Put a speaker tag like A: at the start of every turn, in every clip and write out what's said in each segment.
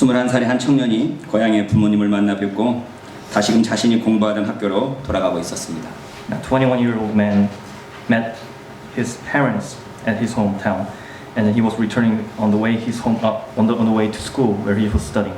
A: 21살의 한 청년이 고향의 부모님을 만나 뵙고 다시금 자신이 공부하던 학교로 돌아가고 있었습니다.
B: A 21-year-old man met his parents at his hometown, and he was returning on the way his home uh, on the on the way to school where he was studying.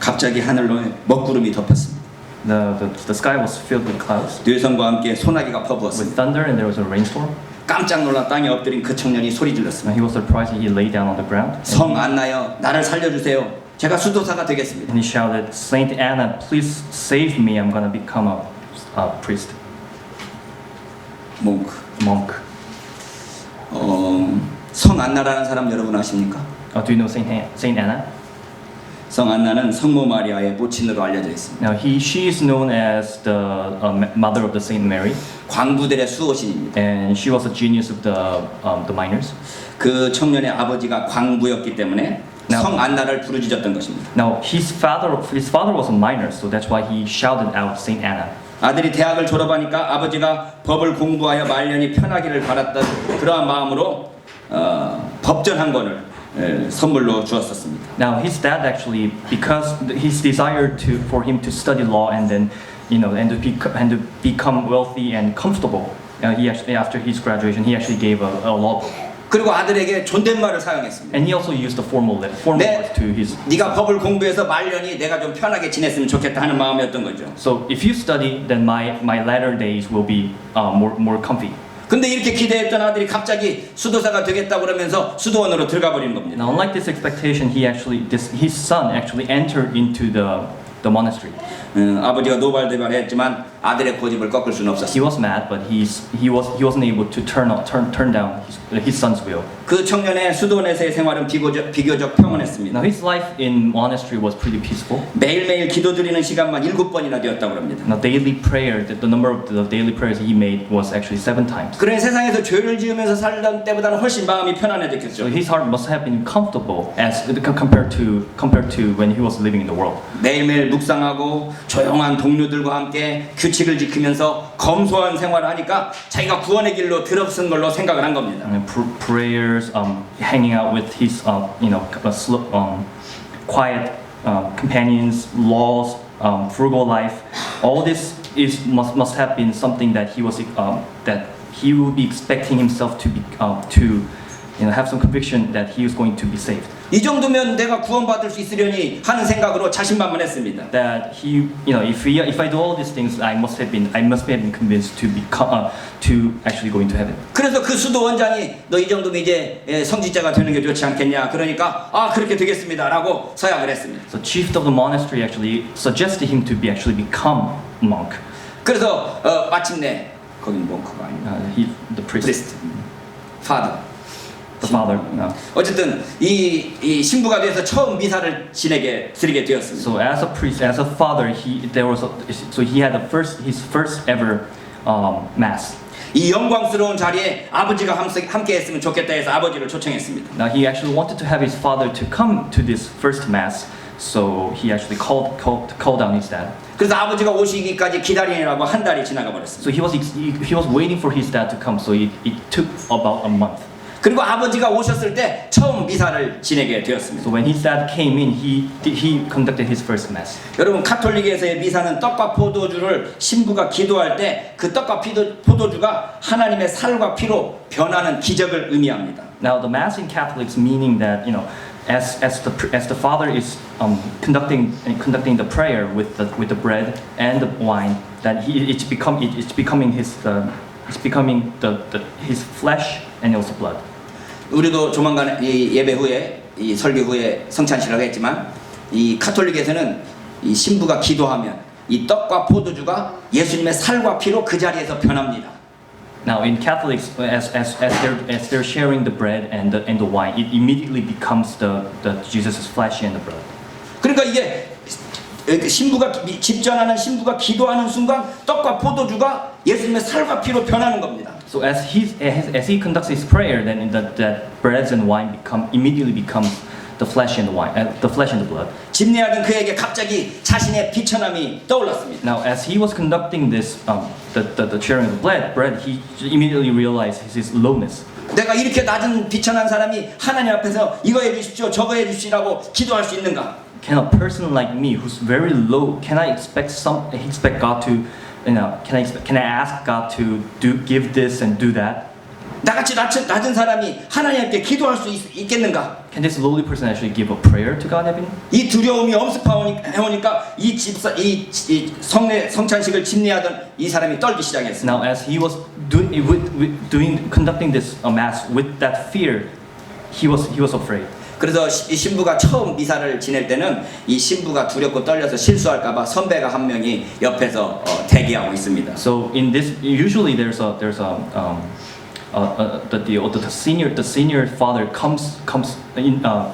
A: 갑자기 하늘로 먹구름이 덮였습니다.
B: The, the the sky was filled with clouds,
A: 뇌성과 함께 소나기가
B: with
A: 퍼부었습니다.
B: thunder, and there was a rainstorm.
A: 깜짝 놀라 땅에 엎드린 그 청년이 소리 질렀습니다.
B: And he was surprised. and He lay down on the ground,
A: 성 안나여 나를 살려주세요. 제가 수도사가 되겠습니다.
B: And he shouted, Saint Anna, please save me. I'm gonna become a, a priest,
A: 몽크.
B: monk.
A: 어, 성 안나라는 사람 여러분 아십니까?
B: Uh, do you know Saint, Han- Saint Anna?
A: 성 안나는 성모 마리아의 모친으로 알려져 있습니다.
B: Now he, she is known as the uh, mother of the Saint Mary,
A: 광부들의 수호신입니다.
B: and she was a genius of the um, the miners.
A: 그 청년의 아버지가 광부였기 때문에
B: 네.
A: 성 안나를 부르짖었던 것입니다.
B: Now his father, his father was a miner, so that's why he shouted out Saint Anna.
A: 아들이 대학을 졸업하니까 아버지가 법을 공부하여 말년이 편하기를 바랐던 그러한 마음으로 어, 법전 한 권을 에, 선물로 주었었습니다.
B: Now his dad actually, because his desire to for him to study law and then, you know, and to be and to become wealthy and comfortable, uh, he actually after his graduation he actually gave a, a law book.
A: 그리고 아들에게 존댓말을 사용했습니다.
B: And he also used the formal le- formal
A: 네.
B: words to his.
A: 네가 법을 공부해서 말년이 내가 좀 편하게 지냈으면 좋겠다 하는 마음이었던 거죠.
B: So if you study, then my my latter days will be uh, more more comfy.
A: 근데 이렇게 기대했던 아들이 갑자기 수도사가 되겠다 그러면서 수도원으로 들어가 버리는 겁니다.
B: Now, unlike this expectation, he actually this his son actually entered into the the monastery.
A: 음, 아버지가 노발대발 했지만 아들의 고집을 꺾을 수는
B: He
A: 없었어요.
B: was mad, but he's he was he wasn't able to turn on, turn turn down his, his son's will.
A: 그 청년의 수도원에서의 생활은 비교적, 비교적 평온했습니다.
B: Now his life in monastery was pretty peaceful.
A: 매일매일 기도드리는 시간만 일곱 번이나 되었다고 합니다.
B: Now daily prayer, the, the number of the daily prayers he made was actually seven times.
A: 그러니 세상에서 죄를 지으면서 살던 때보다는 훨씬 마음이
B: So
A: 편안해졌겠죠.
B: his heart must have been comfortable as compared to compared to when he was living in the world.
A: 매일매일 묵상하고 조용한 동료들과 함께 규칙을 지키면서 검소한 생활을 하니까 자기가 구원의 길로 들어선 걸로 생각을 한 겁니다.
B: And pr- prayers, um, hanging out with his, uh, you know, uh, sl- um, quiet uh, companions, laws, um, frugal life. All this is must must have been something that he was um, that he would be expecting himself to be uh, to, You know, have some conviction that he was going to be saved.
A: 이 정도면 내가 구원받을 수 있으려니 하는 생각으로 자신만만했습니다.
B: That he, you know, if he, if I do all these things, I must have been I must have been convinced to become uh, to actually go into heaven.
A: 그래서 그 수도 원장이 너 이 정도면 이제 예, 성직자가 되는 게 좋지 않겠냐 그러니까 아 그렇게 되겠습니다라고 서약을 했습니다.
B: So chief of the monastery actually suggested him to be actually become monk.
A: 그래서 어, 마침내 거긴 몽크가 아니고
B: Uh, he, the priest,
A: 프리스트 파더
B: the father. uh,
A: 어쨌든 이, 이 신부가 돼서 처음 미사를 지내게 드리게 되었습니다.
B: so as a priest, as a father, he there was a, so he had the first his first ever um, mass.
A: 이 영광스러운 자리에 아버지가 함께, 했으면 좋겠다 해서 아버지를 초청했습니다.
B: Now he actually wanted to have his father to come to this first mass, so he actually called called called down his dad.
A: 그래서 아버지가 오시기까지 기다리느라고 한 달이 지나가 버렸습니다.
B: So he was he was waiting for his dad to come. So it, it took about a month.
A: 그리고 아버지가 오셨을 때 처음 미사를 지내게 되었습니다.
B: So when his dad came in, he did- he conducted his first mass.
A: 여러분 카톨릭에서의 미사는 떡과 포도주를 신부가 기도할 때 그 떡과 피도, 포도주가 하나님의 살과 피로 변하는 기적을 의미합니다.
B: Now the mass in Catholics meaning that you know, as as the pr- as the father is um, conducting conducting the prayer with the with the bread and the wine, that he it's become it, it's becoming his uh, it's becoming the, the his flesh and also blood.
A: 우리도 조만간 이 예배 후에 이 설교 후에 성찬식을 했지만 이 카톨릭에서는 이 신부가 기도하면 이 떡과 포도주가 예수님의 살과 피로 그 자리에서 변합니다.
B: Now in Catholics, as as as they're as they're sharing the bread and the and the wine, it immediately becomes the the Jesus' flesh and the blood.
A: 그러니까 이게 신부가 기- 집전하는 신부가 기도하는 순간 떡과 포도주가 예수님의 살과 피로 변하는 겁니다.
B: So as he as, as he conducts his prayer, then that that breads and wine become immediately becomes the flesh and the wine, uh, the flesh and the blood.
A: 집례하던 그에게 갑자기 자신의 비천함이 떠올랐습니다.
B: Now, as he was conducting this, um, the, the the sharing of the bread, bread, he immediately realized his, his lowness.
A: 내가 이렇게 낮은 비천한 사람이 하나님 앞에서 이거 해주십시오, 저거 해주시라고 기도할 수 있는가?
B: Can a person like me, who's very low, can I expect some expect God to, you know, can I expect, can I ask God to do give this and do that?
A: 나같이 낮은, 낮은 사람이 하나님께 기도할 수 있, 있겠는가?
B: Can this lowly person actually give a prayer to God, Evan?
A: 이 두려움이 엄습해오니까 이 집사 이, 이 성례 성찬식을 집례하던 이 사람이 떨기 시작했습니다.
B: Now, as he was doing with, with doing conducting this uh, mass with that fear, he was he was afraid.
A: 그래서 시- 이 신부가 처음 미사를 지낼 때는 이 신부가 두렵고 떨려서 실수할까봐 선배가 한 명이 옆에서 어, 대기하고 있습니다.
B: So in this, usually there's a there's a um, uh, uh, the, the the senior the senior father comes comes in uh,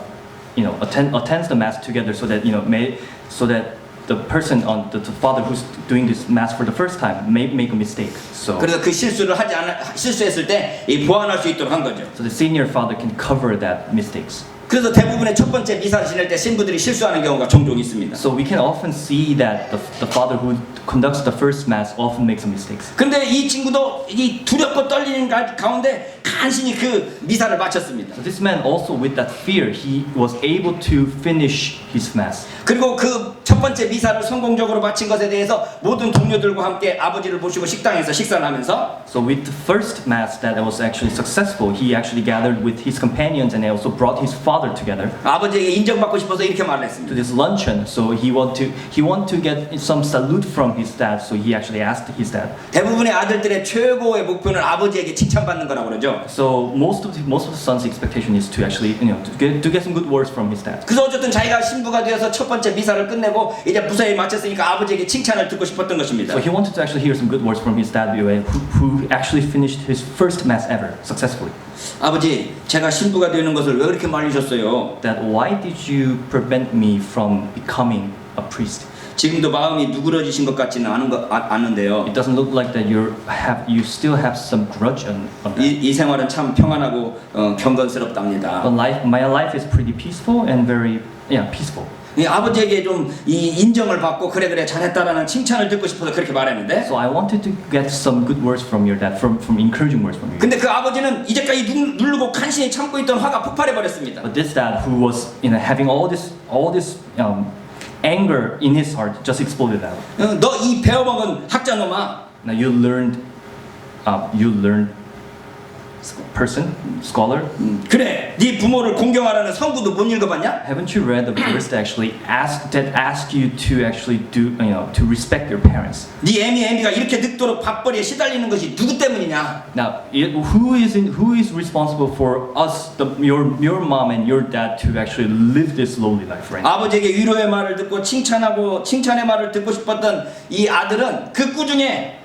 B: you know attend attends the mass together so that you know may so that the person on the, the father who's doing this mass for the first time may make a mistake. So
A: 그래서 그 실수를 하지 않 실수했을 때 이 보완할 수 있도록 한 거죠.
B: so the senior father can cover that mistakes.
A: 그래서 대부분의 첫 번째 미사를 지낼 때 신부들이 실수하는 경우가 종종 있습니다.
B: So we can often see that the, the father who conducts the first mass often makes some mistakes.
A: 근데 이 친구도 이 두렵고 떨리는 가- 가운데 간신히 그 미사를 마쳤습니다.
B: So this man also with that fear, he was able to finish his mass.
A: 그리고 그 첫 번째 미사를 성공적으로 마친 것에 대해서 모든 동료들과 함께 아버지를 모시고 식당에서 식사를 하면서
B: So with the first mass that was actually successful, he actually gathered with his companions and he also brought his father together
A: 아버지에게 인정받고 싶어서 이렇게 말을
B: to
A: 했습니다.
B: this luncheon. So he want to he want to get some salute from his dad. So he actually asked his dad.
A: 대부분의 아들들의 최고의 목표는 아버지에게 칭찬받는 거라고 그러죠.
B: So most of the, most of the son's expectation is to actually you know to get to get some good words from his dad.
A: 그래서 어쨌든 자기가 신부가 되어서 첫 번째 미사를 끝내고 이제 무사히 마쳤으니까 아버지에게 칭찬을 듣고 싶었던 것입니다.
B: So he wanted to actually hear some good words from his dad who, who actually finished his first mass ever successfully.
A: 아버지, 제가 신부가 되는 것을 왜 그렇게 말리셨어요?
B: That why did you prevent me from becoming a priest?
A: 지금도 마음이 누그러지신 것 같지는 않은 거 아, 않은데요.
B: It doesn't look like that you have you still have some grudge on, on that.
A: 이, 이 생활은 참 평안하고 어, 경건스럽답니다.
B: But life, my life is pretty peaceful and very yeah peaceful.
A: 이 아버지에게 좀 이 인정을 받고 그래 그래 잘했다라는 칭찬을 듣고 싶어서 그렇게 말했는데
B: So I wanted to get some good words from your dad, from from encouraging words from you.
A: 근데 그 아버지는 이제까지 누- 누르고 간신히 참고 있던 화가 폭발해 버렸습니다.
B: But this dad, who was you know having all this all this um, anger in his heart, just exploded out.
A: 너 이 배워먹은 학자놈아
B: Now you learned, uh, you learned person, scholar.
A: 음, 그래 네 부모를 공경하라는 성구도 못 읽어봤냐?
B: Haven't you read the verse that actually ask that ask you to actually do you know to respect your parents?
A: 네 애미 애미가 이렇게 늙도록 밥벌이에 시달리는 것이 누구 때문이냐?
B: Now, it, who is in, who is responsible for us, the, your your mom and your dad, to actually live this lowly life right?
A: 아버지에게 위로의 말을 듣고 칭찬하고 칭찬의 말을 듣고 싶었던 이 아들은 그 꾸중에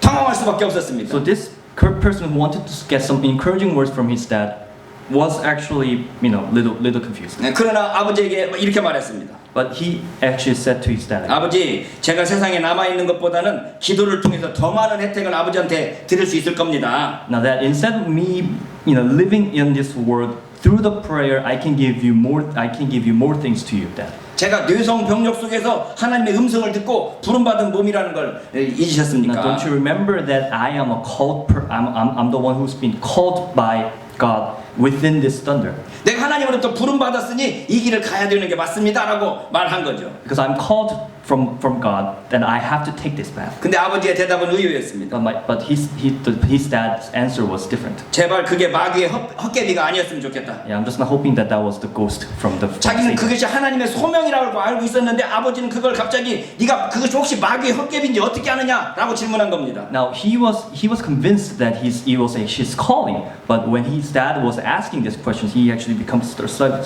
A: 당황할 수밖에 없었습니다.
B: So this person who wanted to get some encouraging words from his dad was actually you know little little confused.
A: 네, 그러나 아버지에게 이렇게 말했습니다.
B: But he actually said to his dad,
A: 아버지, 제가 세상에 남아 있는 것보다는 기도를 통해서 더 많은 혜택을 아버지한테 드릴 수 있을 겁니다.
B: now that instead of me you know living in this world through the prayer, I can give you more. I can give you more things to you, dad.
A: 제가 뇌성 병력 속에서 하나님의 음성을 듣고 부름 받은 몸이라는 걸
B: Now,
A: 잊으셨습니까?
B: don't you remember that I am a called per- I'm, I'm, I'm the one who's been called by God within this thunder
A: 내가 하나님으로부터 부름 받았으니 이 길을 가야 되는 게 맞습니다라고 말한 거죠.
B: because I'm called from from God then I have to take this path
A: 근데 아버지의 대답은 의외였습니다.
B: but, my, but his, he, his dad's answer was different
A: 제발 그게 마귀의 헛, 헛개비가 아니었으면 좋겠다.
B: yeah I'm just not hoping that that was the ghost from the from
A: 자기는. 그것이 하나님의 소명이라고 알고 있었는데 아버지는 그걸 갑자기 네가 그것이 혹시 마귀의 헛개비인지 어떻게 아느냐라고 질문한 겁니다.
B: Now he was he was convinced that he's it was a, his calling, but when his dad was asking these questions, he actually becomes started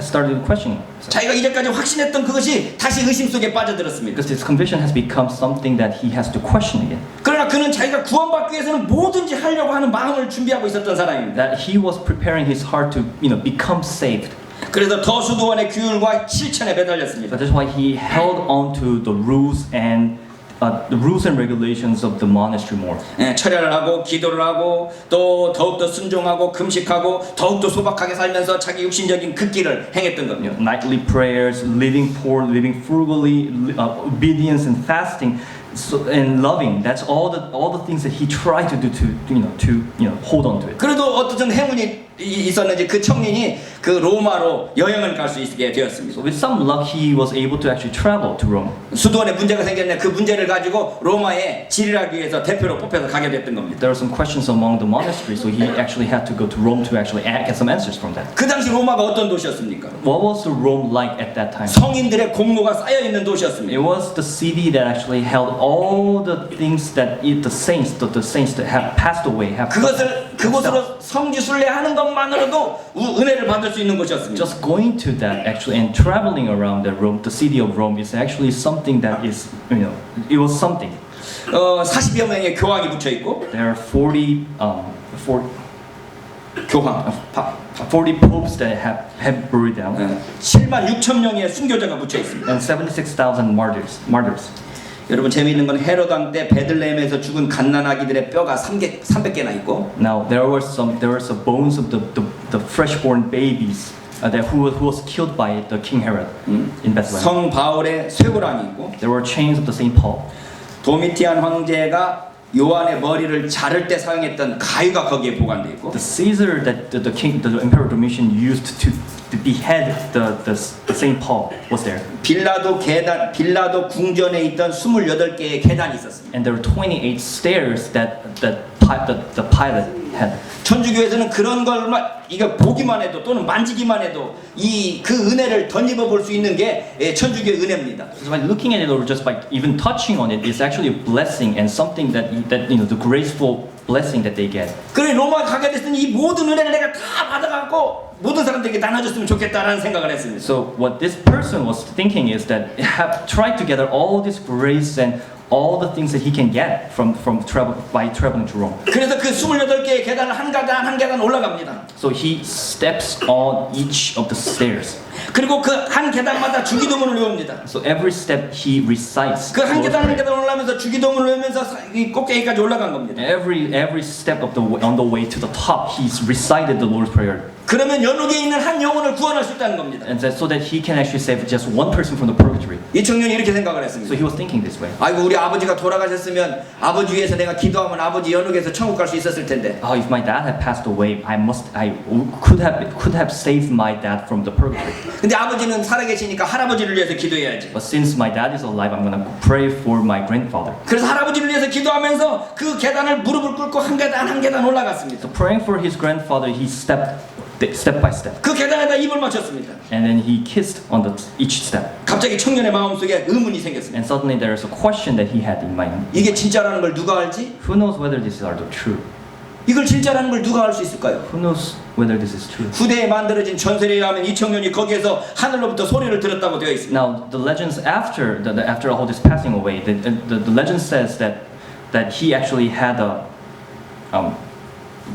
B: started questioning. himself.
A: 자기가 이제까지 확신했던 그것이 다시 의심 속에 빠져들었습니다.
B: Because his conviction has become something that he has to question again.
A: 그러나 그는 자기가 구원받기 위해서는 뭐든지 하려고 하는 마음을 준비하고 있었던 사람입니다.
B: That he was preparing his heart to you know become saved.
A: 그래서 더수도원의 규율과 실천에 매달렸습니다.
B: So that's why he held on to the rules and uh, the rules and regulations of the monastery more.
A: 예, 철야를 하고 기도를 하고 또 더욱더 순종하고 금식하고 더욱더 소박하게 살면서 자기 육신적인 그 길을 행했던
B: You
A: 겁니다.
B: know, nightly prayers, living poor, living frugally, li- uh, obedience and fasting, so and loving. That's all the all the things that he tried to do to you know to you know hold on to it.
A: 그래도 어떤 행운이 이- 있었는지 그 청년이 그 로마로 여행을 갈 수 있게 되었습니다.
B: So with some luck, he was able to actually travel to Rome.
A: 수도원에 문제가 생겼네. 그 문제를 가지고 로마에 질의하기 위해서 대표로 뽑혀서 가게 됐던 겁니다.
B: There were some questions among the monastery, so he actually had to go to Rome to actually get some answers from that.
A: 그 당시 로마가 어떤 도시였습니까?
B: What was the Rome like at that time?
A: 성인들의 공로가 쌓여 있는 도시였습니다.
B: It was the city that actually held all the things that the saints, the, the saints that have passed away, have
A: 그것을 그곳으로 성지 순례 하는 것만으로도 우- 은혜를 받을 수 있는 곳이었습니다.
B: just going to that actually and traveling around that Rome, the city of Rome, is actually something that is, you know, it was something.
A: 어, 40여 명의 교황이 붙여 있고
B: There are 40, um, 40,
A: 교황, 파,
B: 40 popes that have, have buried down,
A: 어, 7만 6천 명의 순교자가 붙여 있습니다.
B: and 76,000 martyrs. Martyrs.
A: 여러분 재미있는 건 헤롯 왕때 베들레헴에서 죽은 갓난 아기들의 뼈가 300, 300개나 있고
B: Now there were some there were some bones of the the, the freshborn babies uh, that who, was- who was killed by the King Herod
A: 음.
B: in Bethlehem.
A: 성 바울의 쇠고랑이 있고
B: There were chains of the Saint Paul.
A: 도미티안 황제가 요한의 머리를 자를 때 사용했던 가위가 거기에 보관돼 있고
B: The Caesar that the, the king the Emperor Domitian used to, to behead the, the, the Saint Paul was there,
A: 빌라도 계단 빌라도 궁전에 있던 28개의 계단이 있었습니다.
B: and there were 28 stairs that Pi- the, the Pilate had.
A: 천주교에서는 그런 걸만 이거 보기만 해도 또는 만지기만 해도 이 그 은혜를 덧입어 볼 수 있는 게 예, 천주교의 은혜입니다.
B: So by looking at it or just by even touching on it is actually a blessing and something that that you know the graceful blessing that they get.
A: 그래 로마 가게 됐으니 이 모든 은혜를 내가 다 받아갖고 모든 사람들에게 나눠줬으면 좋겠다라는 생각을 했습니다.
B: So what this person was thinking is that have tried to gather all this grace and all the things that he can get from from travel by traveling to Rome.
A: 그래서 그 28개의 계단을 한 계단 한 계단 올라갑니다.
B: So he steps on each of the stairs.
A: 그리고 그 한 계단마다 주기도문을 외웁니다.
B: So every step he recites.
A: 그 한
B: Lord's
A: 계단 한
B: Prayer.
A: 계단 올라가면서 주기도문을 외우면서 사- 이 꼭대기까지 올라간 겁니다.
B: Every every step of the way, on the way to the top, he's recited the Lord's Prayer,
A: 그러면 연옥에 있는 한 영혼을 구원할 수 있다는 겁니다.
B: and so that he can actually save just one person from the purgatory.
A: 이 청년이 이렇게 생각을
B: So
A: 했습니다.
B: he was thinking this way.
A: 아이고 우리 아버지가 돌아가셨으면 아버지 위해서 내가 기도하면 아버지 연옥에서 천국 갈 수 있었을 텐데
B: Oh, if my dad had passed away, I must, I could have, could have saved my dad from the purgatory.
A: 근데 아버지는 살아계시니까 할아버지를 위해서 기도해야지
B: But since my dad is alive, I'm gonna pray for my grandfather.
A: 그래서 할아버지를 위해서 기도하면서 그 계단을 무릎을 꿇고 한 계단 한 계단 올라갔습니다
B: So praying for his grandfather, he stepped step by step,
A: 그 계단에다 입을 맞췄습니다
B: and then he kissed on the each step.
A: 갑자기 청년의 마음속에 의문이 생겼습니다
B: And suddenly there is a question that he had in mind.
A: 이게 진짜라는 걸 누가 알지?
B: Who knows whether this are the true?
A: 이걸 진짜라는 걸 누가 알 수 있을까요?
B: Who knows whether this is true?
A: 후대에 만들어진 전설에 의하면 이 청년이 거기에서 하늘로부터 소리를 들었다고 되어 있습니다
B: Now the legends after the, the after all this passing away, the, the, the legend says that that he actually had a um,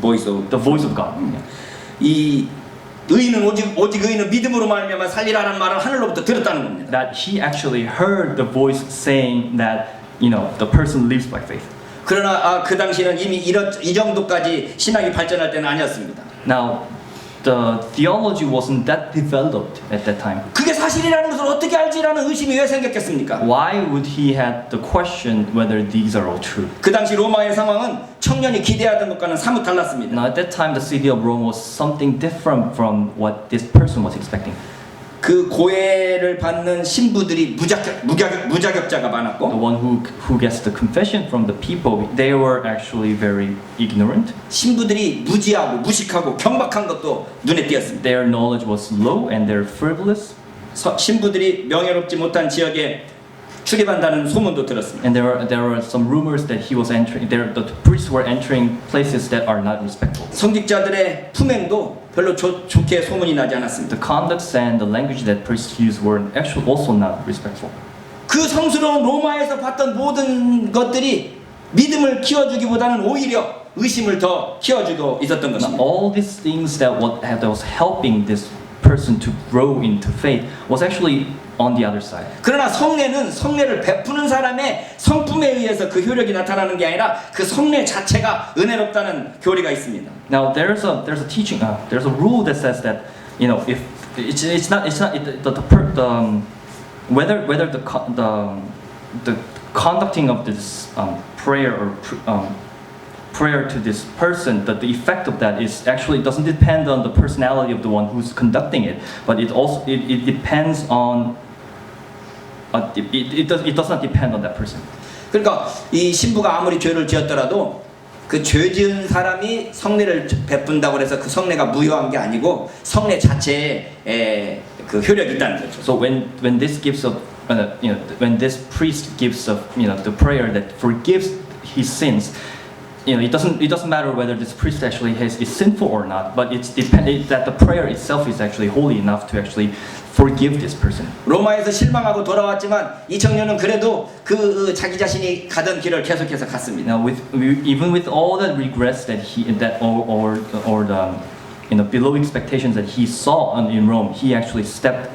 A: 보이스 오브
B: the voice of God. Yeah.
A: 이 의인은 오직 오직 의인은 믿음으로 말미암아 살리라는 말을 하늘로부터 들었다는 겁니다.
B: That he actually heard the voice saying that you know the person lives by faith.
A: 그러나 아, 그 당시는 이미 이런 이 정도까지 신앙이 발전할 때는 아니었습니다.
B: Now, the theology wasn't that developed at that time.
A: 그게 사실이라는 것을 어떻게 알지라는 의심이 왜 생겼겠습니까?
B: Why would he have the question whether these are all true?
A: 그 당시 로마의 상황은 청년이 기대하던 것과는 사뭇 달랐습니다.
B: Now, at that time, the city of Rome was something different from what this person was expecting.
A: 그 고해를 받는 신부들이 무자격, 무자격, 무자격자가
B: The
A: 많았고
B: one who who gets the confession from the people, they were actually very ignorant.
A: 신부들이 무지하고 무식하고 경박한 것도 눈에 띄었습니다.
B: Their knowledge was low and they're frivolous.
A: 서- 신부들이 명예롭지 못한 지역에 출입한다는 소문도 들었습니다.
B: And there were there were some rumors that he was entering. There, the priests were entering places that are not respectful.
A: 성직자들의 품행도 별로 좋- 좋게 소문이 나지 않았습니다.
B: The conducts and the language that priests use were actually also not respectful.
A: 그 성스러운 로마에서 봤던 모든 것들이 믿음을 키워주기보다는 오히려 의심을 더 키워주고 있었던 것입니다.
B: all these things that what that was helping this person to grow into faith was actually on the other side.
A: 그러나 성례는 성례를 베푸는 사람의 성품에 의해서 그 효력이 나타나는 게 아니라 그 성례 자체가 은혜롭다는 교리가 있습니다.
B: Now there's a there's a teaching uh, there's a rule that says that you know if it's, it's not it's not it, the the, per, the um, whether whether the the the conducting of this um, prayer or um, prayer to this person, that the effect of that is actually doesn't depend on the personality of the one who's conducting it, but it also it, it depends on. Uh, it, it, it, does, it does not depend on that person.
A: 그러니까 이 신부가 아무리 죄를 지었더라도 그 죄 지은 사람이 성례를 베푼다고 해서 그 성례가 무효한 게 아니고 성례 자체에 에, 그 효력이 있다는 거죠.
B: So when when this gives of uh, you know when this priest gives of you know the prayer that forgives his sins, you know it doesn't it doesn't matter whether this priest actually has is sinful or not, but it's depend it, that the prayer itself is actually holy enough to actually forgive this person.
A: 로마에서 실망하고 돌아왔지만 이 청년은 그래도 그 자기 자신이 가던 길을 계속해서 갔습니다.
B: Now with even with all the regrets that he that or or or the you know below expectations that he saw on- in Rome, he actually stepped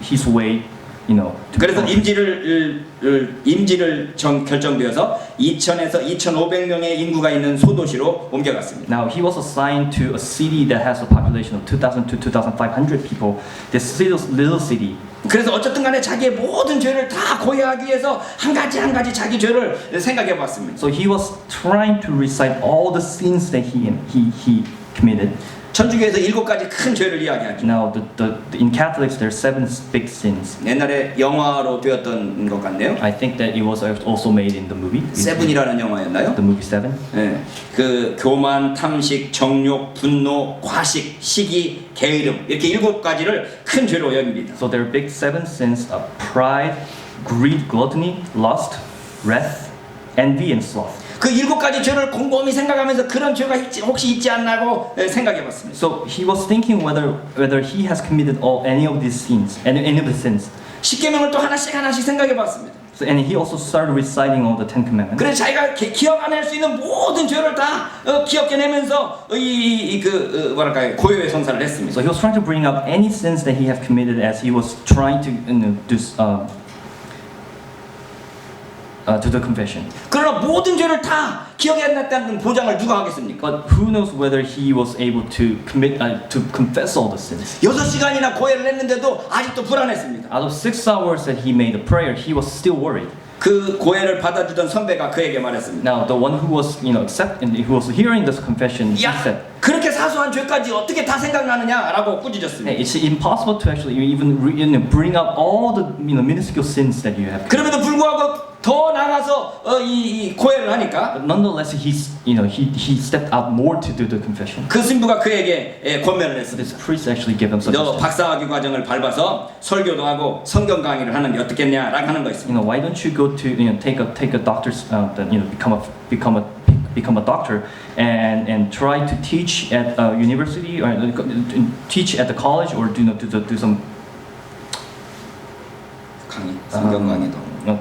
B: his way, you know.
A: 그래서. 임지를 을- 임지를 정, 결정되어서 2천에서 2,500명의 인구가 있는 소도시로 옮겨갔습니다.
B: Now he was assigned to a city that has a population of 2,000 to 2,500 people. This little city.
A: 그래서 어쨌든 간에 자기의 모든 죄를 다 고해하기 위해서 한 가지 한 가지 자기 죄를 생각해 봤습니다.
B: So he was trying to recite all the sins that he he he committed.
A: 천주교에서 일곱 가지 큰 죄를 이야기하죠.
B: Now the, the, in Catholics there are seven big sins.
A: 옛날에 영화로 되었던 것 같네요.
B: I think that it was also made in the movie.
A: 세븐이라는 영화였나요?
B: The movie Seven.
A: 예. 그 교만, 탐식, 정욕, 분노, 과식, 시기, 게으름 이렇게 일곱 가지를 큰 죄로 여깁니다.
B: So there are big seven sins of pride, greed, gluttony, lust, wrath, envy, and sloth.
A: 그 일곱 가지 죄를 곰곰이 생각하면서 그런 죄가 있지, 혹시 있지 않나고 예, 생각해봤습니다.
B: So he was thinking whether whether he has committed all any of these sins, any, any of the sins.
A: 십계명을 또 하나씩 하나씩 생각해봤습니다.
B: So, and he also started reciting all the Ten Commandments.
A: 그래서 자기가 기, 기억해낼 수 있는 모든 죄를 다 어, 기억해내면서 이그 어, 뭐랄까요 고요의 성사를 했습니다.
B: So he was trying to bring up any sins that he had committed as he was trying to you know, do uh, uh, to the confession.
A: 그러나 모든 죄를 다 기억해냈다는 보장을 누가 하겠습니까?
B: But who knows whether he was able to commit uh, to confess all the sins?
A: 여섯 시간이나 고해를 했는데도 아직도 불안했습니다.
B: Out of six hours that he made the prayer, he was still worried.
A: 그 고해를 받아주던 선배가 그에게 말했습니다.
B: Now the one who was you know accept and who was hearing this confession, he
A: 야,
B: said,
A: 그렇게 사소한 죄까지 어떻게 다 생각나느냐라고 꾸짖었습니다.
B: "Hey, it's impossible to actually even you know, bring up all the you know minuscule sins that you have."
A: 그럼에도 불구하고 더 나가서 어, 이, 이 고해를 하니까
B: But nonetheless, he's you know he he stepped out more to do the confession.
A: 그 신부가 그에게 예, 권면을 했습니다.
B: this priest actually gave him
A: 너
B: suggestion.
A: 박사학위 과정을 밟아서 설교도 하고 성경 강의를 하는 게 어떻겠냐라고 하는 거 있습니다.
B: You know, why don't you go to you know take a take a doctor's uh, you know become a become a become a doctor and and try to teach at a university or uh, teach at the college or do you know do, do, do some
A: 강의, 성경
B: 아.
A: 강의도.